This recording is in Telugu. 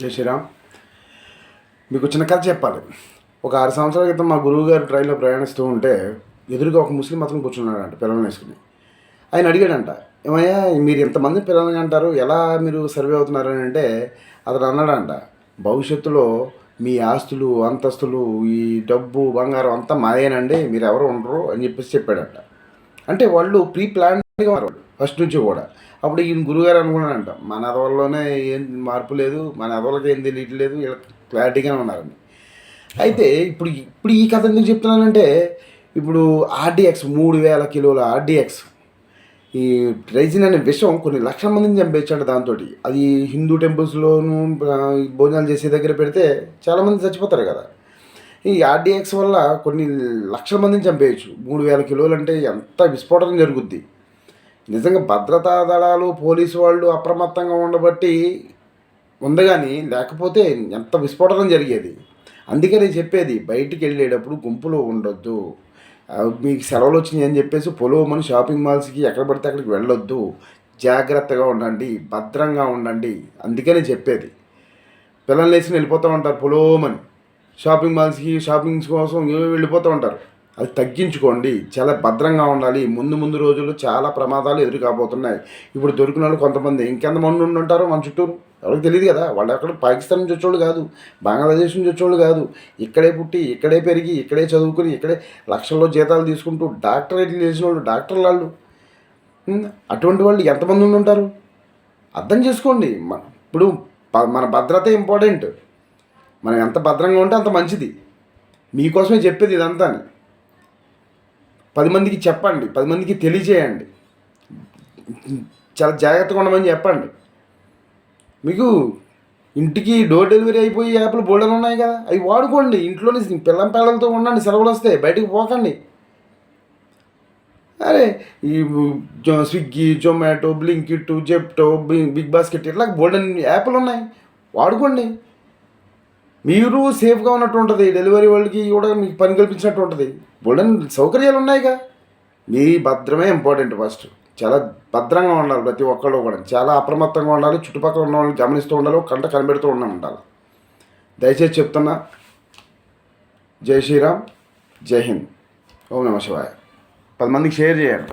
జై శ్రీరామ్. మీకు చిన్న కథ చెప్పాలి. ఒక ఆరు సంవత్సరాల క్రితం మా గురువు గారు ట్రైన్లో ప్రయాణిస్తూ ఉంటే ఎదురుగా ఒక ముస్లిం అతను కూర్చున్నాడంట పిల్లల్ని వేసుకుని. ఆయన అడిగాడంట ఏమయ్యా మీరు ఇంతమంది పిల్లల్ని అంటారు ఎలా మీరు సర్వే అవుతున్నారు? అని అంటే అతను అన్నాడంట భవిష్యత్తులో మీ ఆస్తులు అంతస్తులు ఈ డబ్బు బంగారం అంతా మాదేనండి మీరు ఎవరు ఉండరు అని చెప్పేసి చెప్పాడంట. అంటే వాళ్ళు ప్రీ ప్లాన్డ్గా ఉన్నారు. ఫస్ట్ నుంచి కూడా. అప్పుడు ఈయన గురుగారు అనుకున్నాడంట మన అదవల్లోనే ఏం మార్పు లేదు మన అదవలకి ఏం తెలియట్లేదు వీళ్ళ క్లారిటీగానే ఉన్నారని అయితే ఇప్పుడు ఇప్పుడు ఈ కథ ఎందుకు చెప్తున్నానంటే ఇప్పుడు ఆర్డిఎక్స్ మూడు వేల కిలోల ఆర్డిఎక్స్ ఈ ట్రైజిన్ అనే విషం కొన్ని లక్షల మందిని చంపేచ్చాడు దాంతో అది హిందూ టెంపుల్స్లోను భోజనాలు చేసే దగ్గర పెడితే చాలామంది చచ్చిపోతారు కదా. ఈ ఆర్డిఎక్స్ వల్ల కొన్ని లక్షల మందిని చంపేయచ్చు. మూడు వేల కిలోలు అంటే ఎంత విస్ఫోటనం జరుగుద్ది. నిజంగా భద్రతా దళాలు పోలీసు వాళ్ళు అప్రమత్తంగా ఉండబట్టి ఉంది కానీ లేకపోతే ఎంత విస్ఫోటనం జరిగేది? అందుకే నేను చెప్పేది బయటికి వెళ్ళేటప్పుడు గుంపులో ఉండొద్దు. మీకు సెలవులు వచ్చినాయి అని చెప్పేసి పొలవమని షాపింగ్ మాల్స్కి ఎక్కడ పడితే అక్కడికి వెళ్ళొద్దు. జాగ్రత్తగా ఉండండి భద్రంగా ఉండండి. అందుకే నేను చెప్పేది. పిల్లల్ని వేసి వెళ్ళిపోతూ ఉంటారు పొలోమని. షాపింగ్ మాల్స్కి షాపింగ్స్ కోసం వెళ్ళిపోతూ ఉంటారు? అది తగ్గించుకోండి. చాలా భద్రంగా ఉండాలి. ముందు ముందు రోజుల్లో చాలా ప్రమాదాలు ఎదురు కాబోతున్నాయి ఇప్పుడు దొరికిన వాళ్ళు కొంతమంది ఇంకెంతమంది ఉండి ఉంటారో మన చుట్టూరు? ఎవరికి తెలియదు కదా. వాళ్ళు అక్కడ పాకిస్తాన్ నుంచి వచ్చేవాళ్ళు కాదు. బంగ్లాదేశ్ నుంచి వచ్చేవాళ్ళు కాదు. ఇక్కడే పుట్టి ఇక్కడే పెరిగి ఇక్కడే చదువుకుని ఇక్కడే లక్షల్లో జీతాలు తీసుకుంటూ డాక్టరేట్లు చేసిన వాళ్ళు డాక్టర్లు వాళ్ళు. అటువంటి వాళ్ళు ఎంతమంది ఉండి ఉంటారు? అర్థం చేసుకోండి. ఇప్పుడు మన భద్రత ఇంపార్టెంట్. మనం ఎంత భద్రంగా ఉంటే అంత మంచిది. మీకోసమే చెప్పేది ఇదంతా పది మందికి చెప్పండి పది మందికి తెలియజేయండి. చాలా జాగ్రత్తగా ఉండమని చెప్పండి. మీకు ఇంటికి డోర్ డెలివరీ అయిపోయి యాప్లు బోల్డర్ ఉన్నాయి కదా అవి వాడుకోండి. ఇంట్లోనే పిల్లం పిల్లలతో ఉండండి సెలవులు వస్తే బయటకు పోకండి. అరే ఈ Swiggy Zomato Blinkit Zepto big basket ఇట్లా బోల్డెన్ యాప్లు ఉన్నాయి. వాడుకోండి. మీరు సేఫ్గా ఉన్నట్టు ఉంటుంది డెలివరీ వాళ్ళకి కూడా మీకు పని కల్పించినట్టు ఉంటుంది బోల్డెన్ సౌకర్యాలు ఉన్నాయిగా. మీ భద్రమే ఇంపార్టెంట్ ఫస్ట్. చాలా భద్రంగా ఉండాలి ప్రతి ఒక్కళ్ళు కూడా. చాలా అప్రమత్తంగా ఉండాలి. చుట్టుపక్కల ఉన్న వాళ్ళని గమనిస్తూ ఉండాలి. కంట కనిపెడుతూ ఉండ ఉండాలి. దయచేసి చెప్తున్నా జై శ్రీరామ్ జై హింద్. ఓం నమ శివాయ. పది మందికి షేర్ చేయండి.